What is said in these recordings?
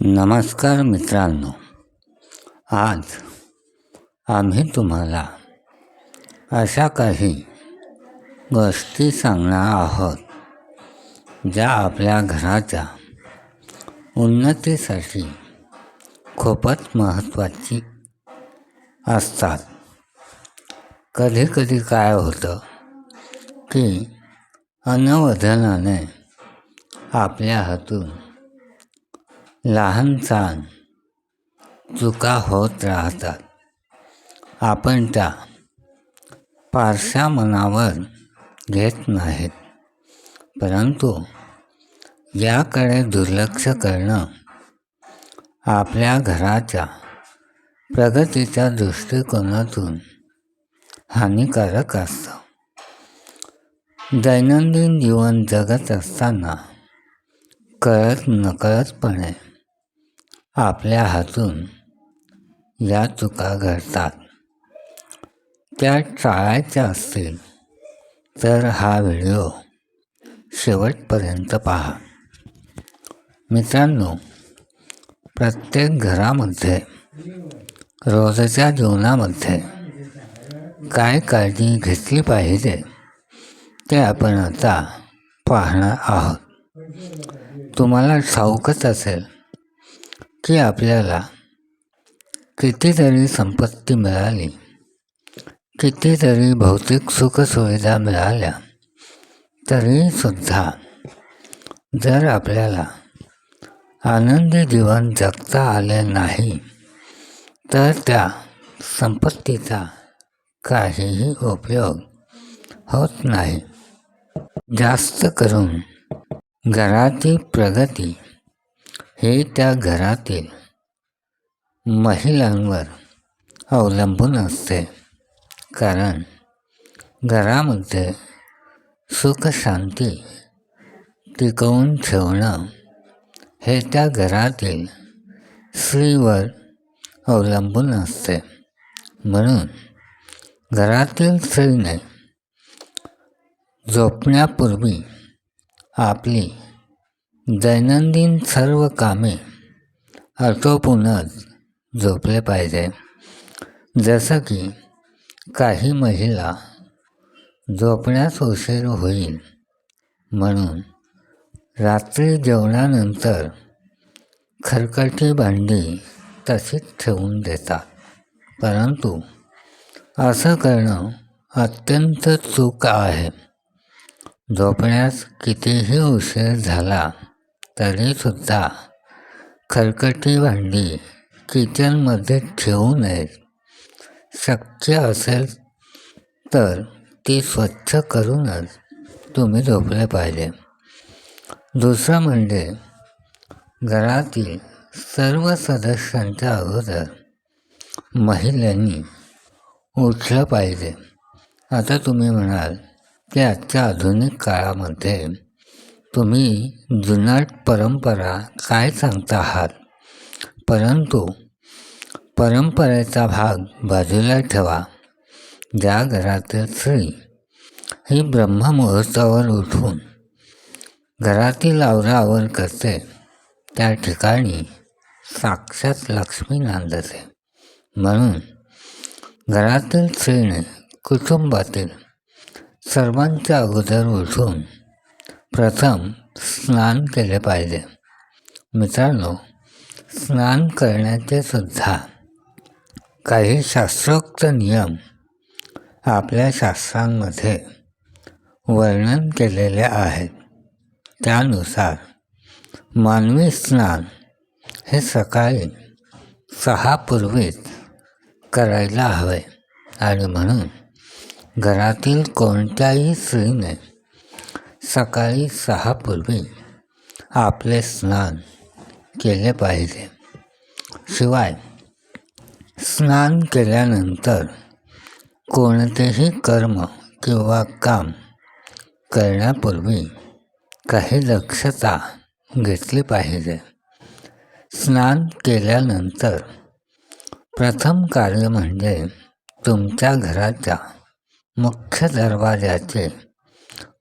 नमस्कार मित्रांनो आज आम्ही तुम्हाला अशा काही गोष्टी सांगणार आहोत ज्या आपल्या घराच्या उन्नतीसाठी खूपच महत्त्वाची असतात. कधीकधी काय होतं की अनवधनाने आपल्या हातून लहान सहान चुका होत राहतात. आपण त्या फारशा मनावर घेत नाहीत. परंतु याकडे दुर्लक्ष करणं आपल्या घराच्या प्रगतीच्या दृष्टिकोनातून हानिकारक असतं. दैनंदिन जीवन जगत असताना कळत नकळतपणे आपल्या हातून ज्या चुका घडतात त्या टाळायच्या असतील तर हा व्हिडिओ शेवटपर्यंत पहा. मित्रांनो प्रत्येक घरामध्ये रोजच्या जीवनामध्ये काय काळजी घेतली पाहिजे ते आपण आता पाहणार आहोत. तुम्हाला ठाऊकच असेल की आपल्याला कितीतरी संपत्ती मिळाली कितीतरी भौतिक सुखसुविधा मिळाल्या तरीसुद्धा जर आपल्याला आनंदी जीवन जगता आले नाही तर त्या संपत्तीचा काहीही उपयोग होत नाही. जास्त करून घराची प्रगती हे त्या घरातील महिलांवर अवलंबून असते. कारण घरामध्ये सुखशांती टिकवून ठेवणं हे त्या घरातील स्त्रीवर अवलंबून असते. म्हणून घरातील स्त्रीने झोपण्यापूर्वी आपली दैनंदिन सर्व कामे अर्थपूर्णच झोपले पाहिजे. जसं की काही महिला झोपण्यास उशीर होईल म्हणून रात्री जेवणानंतर खरकटी भांडी तशीच ठेवून देतात. परंतु असं करणं अत्यंत चूक आहे. झोपण्यास कितीही उशीर झाला तरीसुद्धा खरकटी भांडी किचनमध्ये ठेवू नयेत. शक्य असेल तर ती स्वच्छ करूनच तुम्ही झोपले पाहिजे. दुसरं म्हणजे घरातील सर्व सदस्यांच्या अगोदर महिलांनी उठलं पाहिजे. आता तुम्ही म्हणाल की आजच्या आधुनिक काळामध्ये तुम्ही जुनाट परंपरा काय सांगता आहात परंतु परंपरेचा भाग बाजूला ठेवा. ज्या घरातील स्त्री ही ब्रह्ममुहूर्तावर उठून घरातील आवरावर करते. त्या ठिकाणी साक्षात लक्ष्मी नांदते. म्हणून घरातील स्त्रीने कुटुंबातील सर्वांच्या अगोदर उठून प्रथम स्नान केले पाहिजे. मित्रांनो स्नान करण्याचे सुद्धा काही शास्त्रोक्त नियम आपल्या शास्त्रांमध्ये वर्णन केलेले आहेत. त्यानुसार मानवी स्नान हे सकाळी सहापूर्वीच करायला हवे आणि म्हणून घरातील कोणत्याही स्त्रीने सकाळी सहापूर्वी आपले स्नान केले पाहिजे. शिवाय स्नान केल्यानंतर कोणतेही कर्म किंवा काम करण्यापूर्वी काही दक्षता घेतली पाहिजे. स्नान केल्यानंतर प्रथम कार्य म्हणजे तुमच्या घराच्या मुख्य दरवाजाचे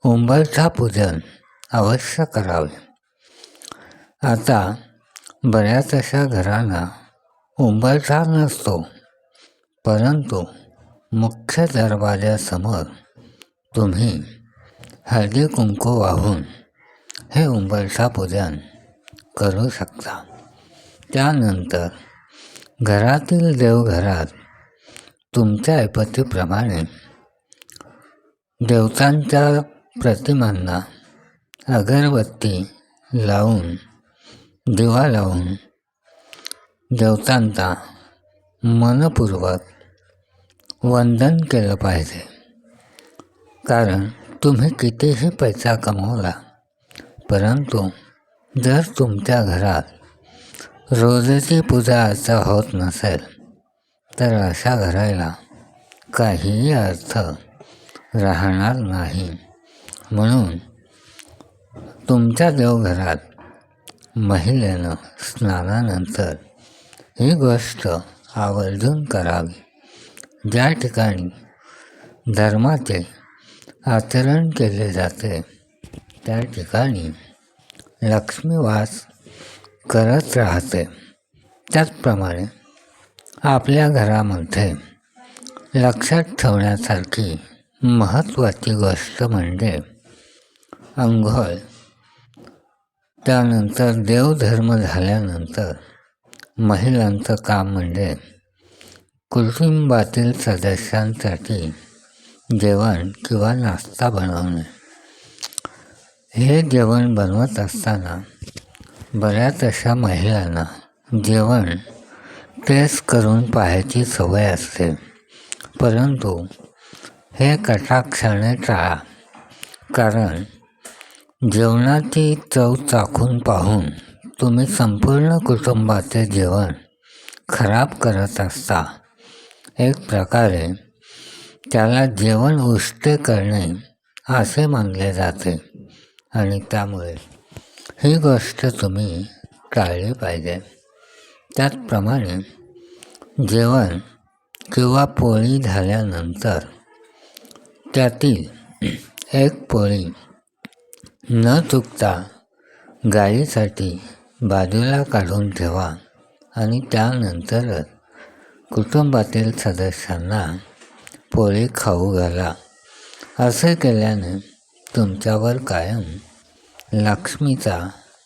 उंबरठा पूजन अवश्य करावे. आता बऱ्याच अशा घरांना उंबरठा नसतो परंतु मुख्य दरवाजासमोर तुम्ही हळदी कुंकू वाहून हे उंबरठा पूजन करू शकता. त्यानंतर घरातील देवघरात तुमच्या ऐपतीप्रमाणे देवतांच्या प्रतिमांना अगरबत्ती लावून दिवा लावून देवतांचा मनपूर्वक वंदन केलं पाहिजे. कारण तुम्ही कितीही पैसा कमवला परंतु जर तुमच्या घरात रोजची पूजा अर्चा होत नसेल तर अशा घराला काहीही अर्थ राहणार नाही. म्हणून तुमच्या देवघरात महिलेनं स्नानानंतर ही गोष्ट आवर्जून करावी. ज्या ठिकाणी धर्माचे आचरण केले जाते त्या ठिकाणी लक्ष्मीवास करत राहते. त्याचप्रमाणे आपल्या घरामध्ये लक्षात ठेवण्यासारखी महत्त्वाची गोष्ट म्हणजे अंघोळ. त्यानंतर देवधर्म झाल्यानंतर महिलांचं काम म्हणजे कुटुंबातील सदस्यांसाठी जेवण किंवा नाश्ता बनवणे. हे जेवण बनवत असताना बऱ्याच अशा महिलांना जेवण टेस्ट करून पाहायची सवय असते. परंतु हे कटाक्षाने टाळा. कारण जेवणाची चव चाखून पाहून तुम्ही संपूर्ण कुटुंबाचे जेवण खराब करत असता. एक प्रकारे त्याला जेवण उष्टे करणे असे मानले जाते आणि त्यामुळे ही गोष्ट तुम्ही टाळली पाहिजे. त्याचप्रमाणे जेवण किंवा पोळी झाल्यानंतर त्यातील एक पोळी न चुकता गाईसाठी बाजूला काढून ठेवा आणि त्यानंतरच कुटुंबातील सदस्यांना पोळी खाऊ घाला. असे केल्याने तुमच्यावर कायम लक्ष्मीचा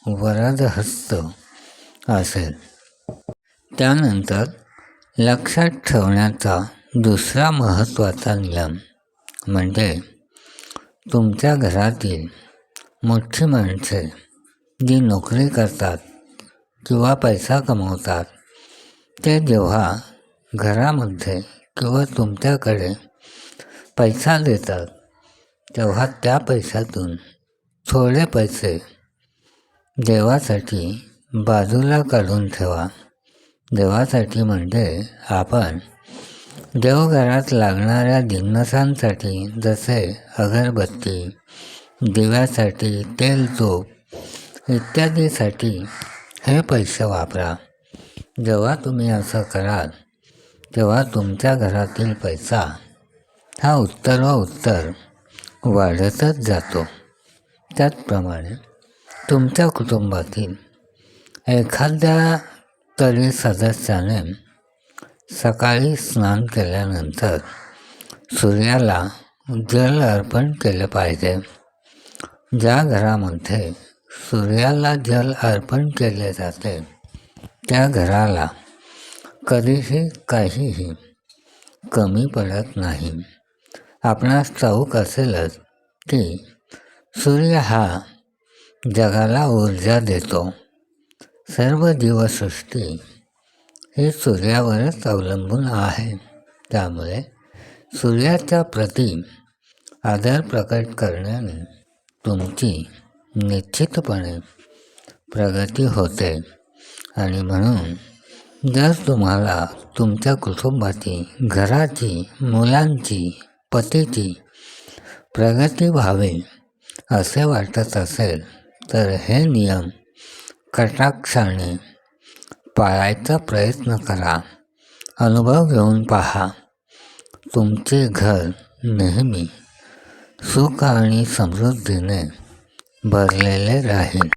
वरदहस्त असेल. त्यानंतर लक्षात ठेवण्याचा दुसरा महत्त्वाचा नियम म्हणजे तुमच्या घरातील मोठी माणसे जी नोकरी करतात किंवा पैसा कमवतात ते जेव्हा घरामध्ये किंवा तुमच्याकडे पैसा देतात तेव्हा त्या पैशातून थोडे पैसे देवासाठी बाजूला काढून ठेवा. देवासाठी म्हणजे आपण देवघरात लागणाऱ्या जिन्नसांसाठी जसे अगरबत्ती दिव्यासाठी तेल चोप इत्यादीसाठी हे पैसे वापरा. जेव्हा तुम्ही असं कराल तेव्हा तुमच्या घरातील पैसा हा उत्तर व उत्तर वाढतच जातो. त्याचप्रमाणे तुमच्या कुटुंबातील एखाद्या तरी सदस्याने सकाळी स्नान केल्यानंतर सूर्याला जल अर्पण केलं पाहिजे. ज्या घरामध्ये सूर्याला जल अर्पण केले जाते. त्या घराला कधीही काहीही कमी पडत नाही. आपणास ठाऊक असेलच की सूर्य हा जगाला ऊर्जा देतो. सर्व जीवसृष्टी ही सूर्यावरच अवलंबून आहे. त्यामुळे सूर्याच्या प्रती आदर प्रकट करण्याने तुमची निश्चितपणे प्रगती होते. आणि म्हणून जर तुम्हाला तुमच्या कुटुंबाची घराची मुलांची पतीची प्रगती व्हावी असे वाटत असेल तर हे नियम कटाक्षाने पाळायचा प्रयत्न करा. अनुभव घेऊन पहा. तुमचे घर नेहमी सुख आणि समृद्धीने भरलेले राहील.